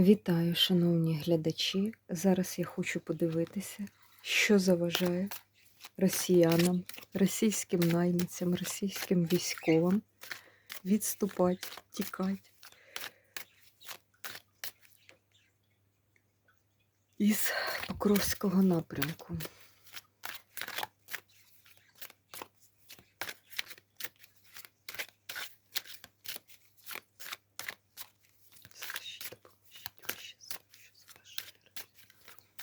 Вітаю, шановні глядачі. Зараз я хочу подивитися, що заважає росіянам, російським наймицям, російським військовим відступати, тікати із Покровського напрямку. Скажіть, допоможіть, ви ще що заважає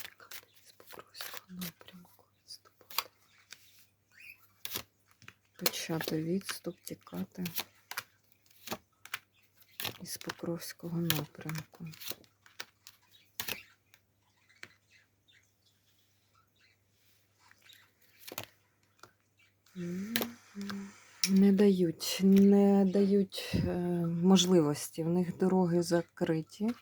тікати із Покровського напрямку відступати. Почати відступ, тікати із Покровського напрямку. Не дають, не дають е, можливості. В них дороги закриті.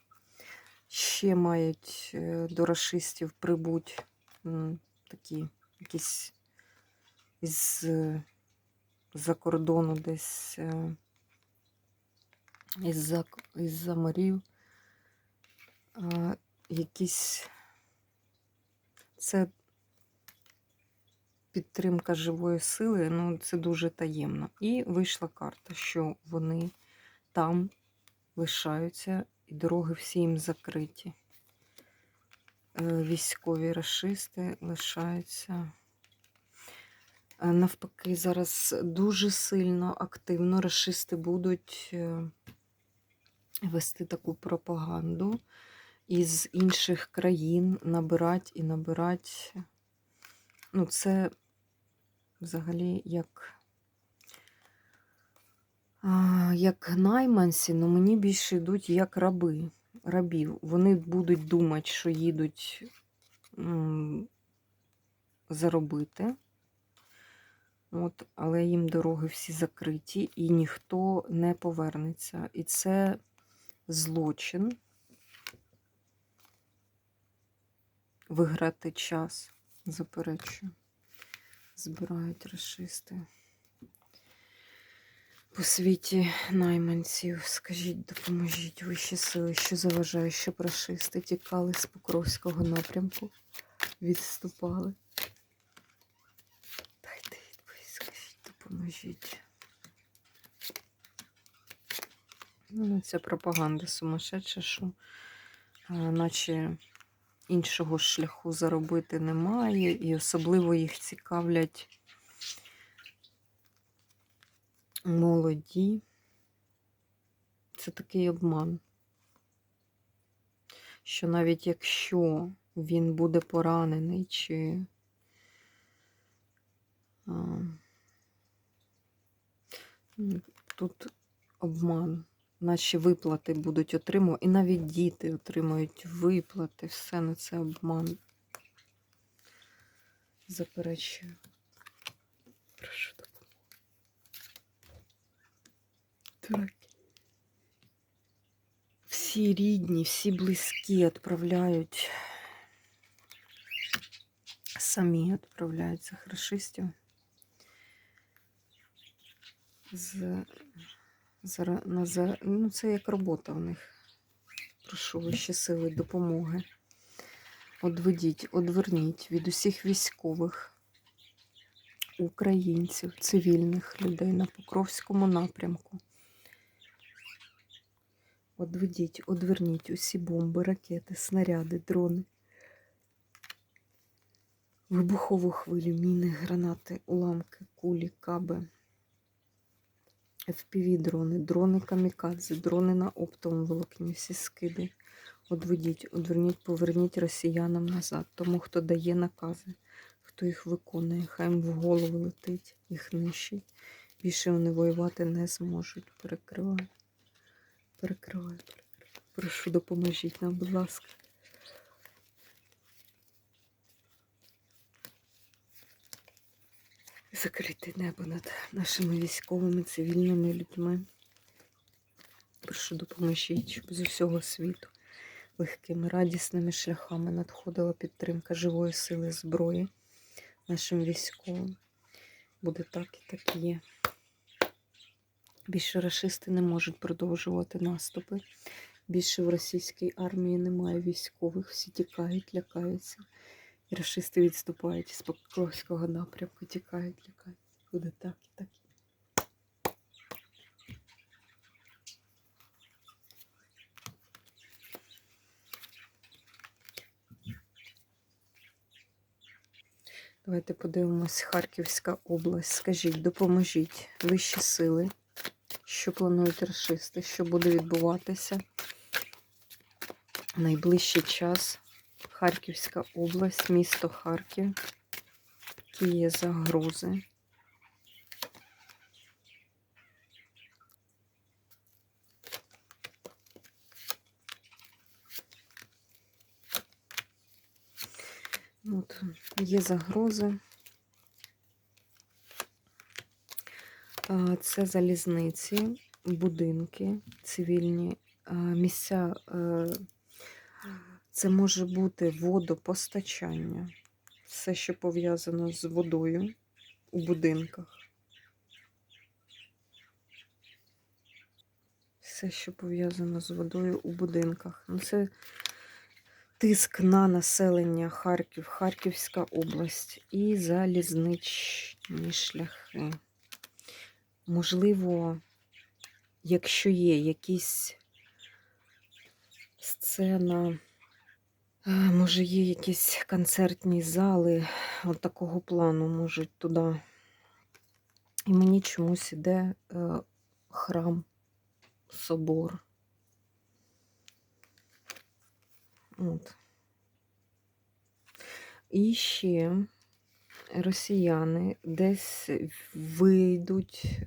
Ще мають е, до рашистів прибуть такі якісь із е, за кордону десь е, із-за із-за морів. Якісь це підтримка живої сили, ну це дуже таємно. І вийшла карта, що вони там лишаються, і дороги всі їм закриті. Е, Військові расисти лишаються. Е, Навпаки, зараз дуже сильно активно расисти будуть е, вести таку пропаганду із інших країн, набирати і набирати. Ну, це взагалі як, як найманці, але мені більше йдуть як раби, рабів. Вони будуть думати, що їдуть заробити. От, але їм дороги всі закриті і ніхто не повернеться. І це злочин виграти час, заперечую. Збирають расисти по світі найманців. Скажіть, допоможіть вищі сили, що заважає, щоб расисти тікали з Покровського напрямку, відступали. Скажіть, допоможіть. Ну, це пропаганда сумасшедша, що а, наче іншого шляху заробити немає, і особливо їх цікавлять молоді. Це такий обман, що навіть якщо він буде поранений, чи а, м, тут обман наші виплати будуть отримувати, і навіть діти отримують виплати, все на це обман. Заперечую. Прошу допомоги. Так. Всі рідні, всі близькі відправляють, самі відправляють цих расистів з Зара, на, за, ну, це як робота в них. Прошу вищі сили допомоги. Одведіть, одверніть від усіх військових, українців, цивільних людей на Покровському напрямку. Одведіть, одверніть усі бомби, ракети, снаряди, дрони, вибухову хвилю, міни, гранати, уламки, кулі, каби. FPV-дрони, дрони камікадзе, дрони на оптовому волокні, всі скиди. Одведіть, одверніть, поверніть росіянам назад. Тому, хто дає накази, хто їх виконує, хай їм в голову летить, їх нищить. Більше вони воювати не зможуть. Перекриваю. Перекриваю, перекриваю. Прошу, допоможіть нам, будь ласка. Закрити небо над нашими військовими цивільними людьми. Прошу допоможіть, щоб з усього світу легкими, радісними шляхами надходила підтримка живої сили зброї нашим військовим. Буде так і так і є. Більше рашисти не можуть продовжувати наступи. Більше в російській армії немає військових, всі тікають, лякаються. І рашисти відступають з Покровського напрямку, тікають, лякають. Буде так і так. Давайте подивимось Харківська область. Скажіть, допоможіть вищі сили, що планують расисти, що буде відбуватися найближчий час. Харківська область, місто Харків, які є загрози. От, є загрози. Це залізниці, будинки, цивільні місця. Це може бути водопостачання, все, що пов'язано з водою у будинках. Все, що пов'язано з водою у будинках. Ну, це тиск на населення Харків, Харківська область і залізничні шляхи. Можливо, якщо є якісь сцена, може, є якісь концертні зали от такого плану, можуть туди. І мені чомусь іде е, храм, собор. От. І ще росіяни десь вийдуть,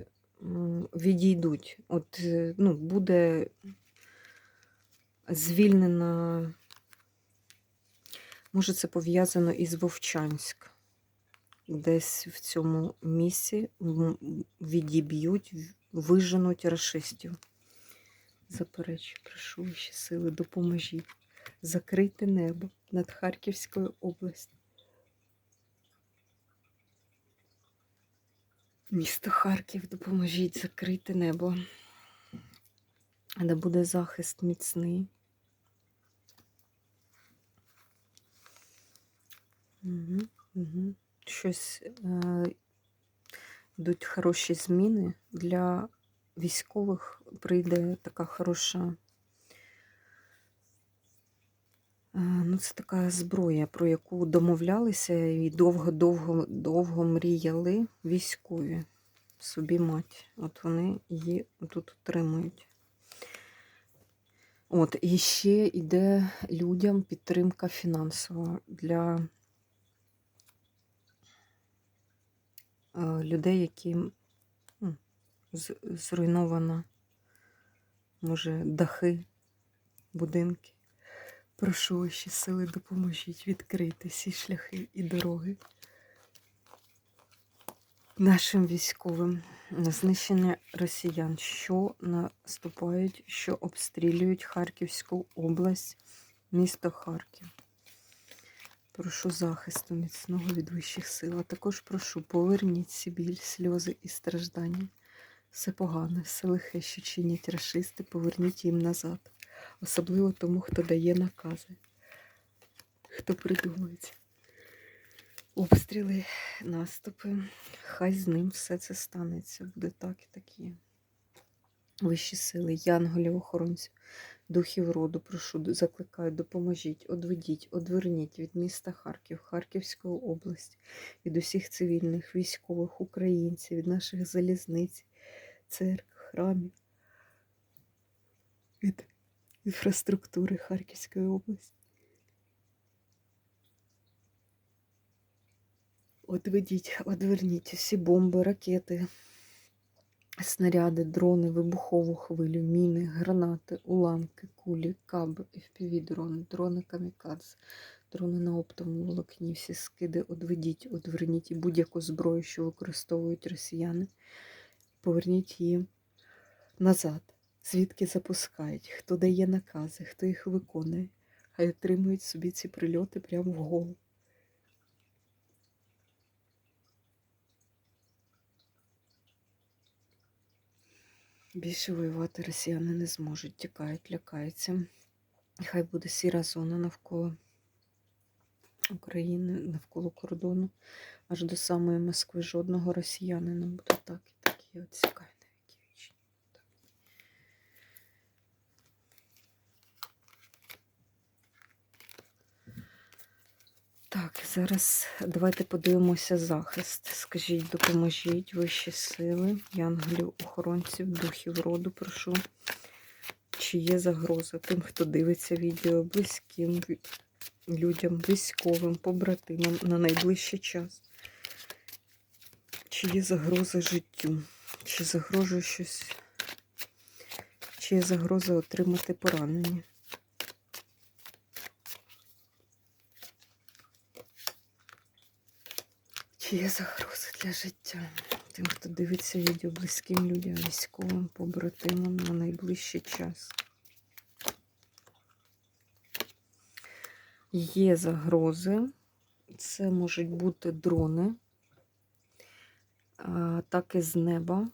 відійдуть. От, е, ну, буде звільнена, може, це пов'язано із Вовчанськ. Десь в цьому місці відіб'ють, виженуть расистів. Заперечую, прошу ваші сили, допоможіть. Закрити небо над Харківською областю. Місто Харків, допоможіть закрити небо, де буде захист міцний. Угу. Щось е, йдуть хороші зміни для військових. Прийде така хороша. Е, Ну, це така зброя, про яку домовлялися і довго-довго довго мріяли військові собі мать. От вони її тут отримують. От, і ще йде людям підтримка фінансова для людей, які ну, зруйновано, може, дахи, будинки. Прошу ваші сили, допоможіть відкрити всі шляхи і дороги нашим військовим на знищення росіян, що наступають, що обстрілюють Харківську область, місто Харків. Прошу захисту міцного від вищих сил. А також прошу, поверніть всі біль, сльози і страждання. Все погане, все лихе, що чинять рашисти, поверніть їм назад. Особливо тому, хто дає накази, хто придумується. Обстріли, наступи. Хай з ним все це станеться. Буде так і такі. Вищі сили, янголів, охоронців, духів роду, прошу, закликаю, допоможіть, одведіть, одверніть від міста Харків, Харківської області, від усіх цивільних, військових, українців, від наших залізниць, церкв, храмів, від інфраструктури Харківської області. Одведіть, одверніть всі бомби, ракети, снаряди, дрони, вибухову хвилю, міни, гранати, уламки, кулі, каби, FPV-дрони, дрони камікадзе, дрони на оптовому волокні, всі скиди одведіть, одверніть і будь-яку зброю, що використовують росіяни, поверніть їм назад, звідки запускають, хто дає накази, хто їх виконує, хай отримують собі ці прильоти прямо в голову. Більше воювати росіяни не зможуть, тікають, лякаються. Хай буде сіра зона навколо України, навколо кордону, аж до самої Москви. Жодного росіянина буде так і такі от цікаві Так, зараз давайте подивимося захист. Скажіть, допоможіть вищі сили, янголів, охоронців, духів роду, прошу. Чи є загроза тим, хто дивиться відео, близьким людям, військовим, побратимам на найближчий час? Чи є загроза життю? Чи загрожує щось? Чи є загроза отримати поранення? Чи є загрози для життя? Тим, хто дивиться відео близьким людям, військовим, побратимам на найближчий час. Є загрози. Це можуть бути дрони, атаки з неба.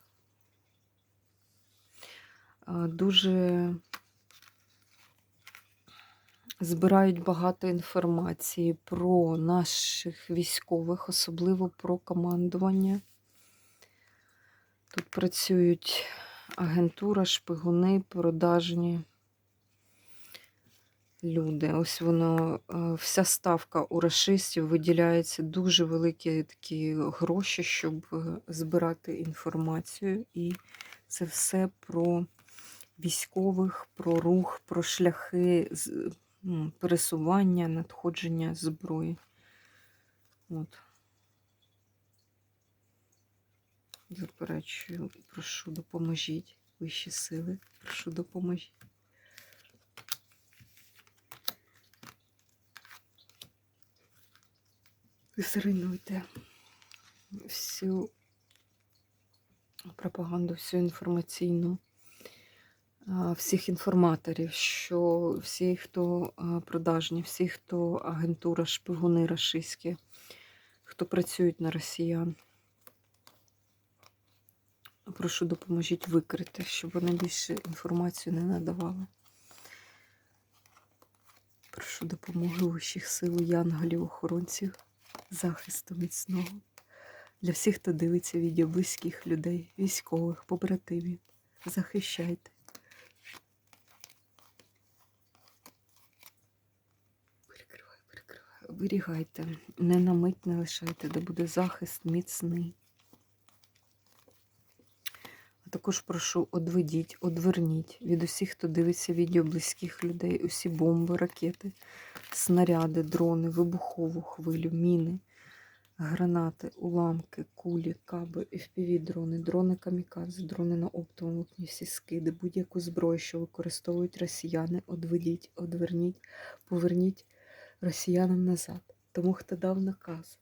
Дуже збирають багато інформації про наших військових, особливо про командування. Тут працюють агентура, шпигуни, продажні люди. Ось воно, е, вся ставка у расистів виділяється дуже великі такі гроші, щоб е, збирати інформацію. І це все про військових, про рух, про шляхи пересування, надходження зброї. От. Заперечую, прошу, допоможіть. Вищі сили, прошу, допоможіть. Зруйнуйте всю пропаганду, всю інформаційну, всіх інформаторів, що всі, хто продажні, всі, хто агентура, шпигуни рашистські, хто працюють на росіян. Прошу допоможіть викрити, щоб вони більше інформацію не надавали. Прошу допомоги вищих сил, янголів, охоронців, захисту міцного. Для всіх, хто дивиться відео близьких людей, військових, побратимів. Захищайте. Оберігайте. Не на мить не лишайте, де буде захист міцний. А також прошу, одведіть, одверніть від усіх, хто дивиться відео близьких людей, усі бомби, ракети, снаряди, дрони, вибухову хвилю, міни, гранати, уламки, кулі, каби, FPV-дрони, дрони камікадзе, дрони на оптовому вогні, всі скиди, будь-яку зброю, що використовують росіяни, одведіть, одверніть, поверніть росіянам назад. Тому хто дав наказ,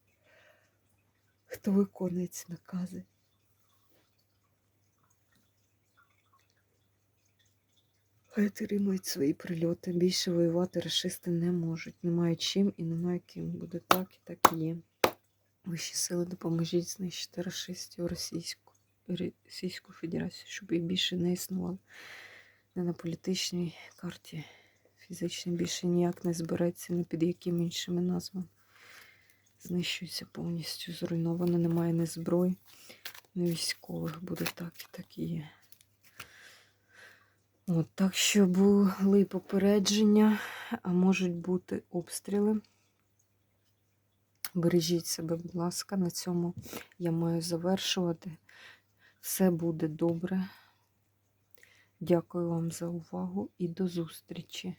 хто виконує ці накази. Хай отримують свої прильоти. Більше воювати расисти не можуть. Немає чим і немає ким. Буде так і так і є. Вищі сили допоможіть знищити расистів Російську, Російську Федерацію, щоб їх більше не існувало. Не на політичній карті. Фізичній більше ніяк не збереться, не під якими іншими назвами. Знищується повністю, зруйновано, немає ні зброї, ні військових. Буде так і так і є. От, так що були попередження, а можуть бути обстріли. Бережіть себе, будь ласка, на цьому я маю завершувати. Все буде добре. Дякую вам за увагу і до зустрічі!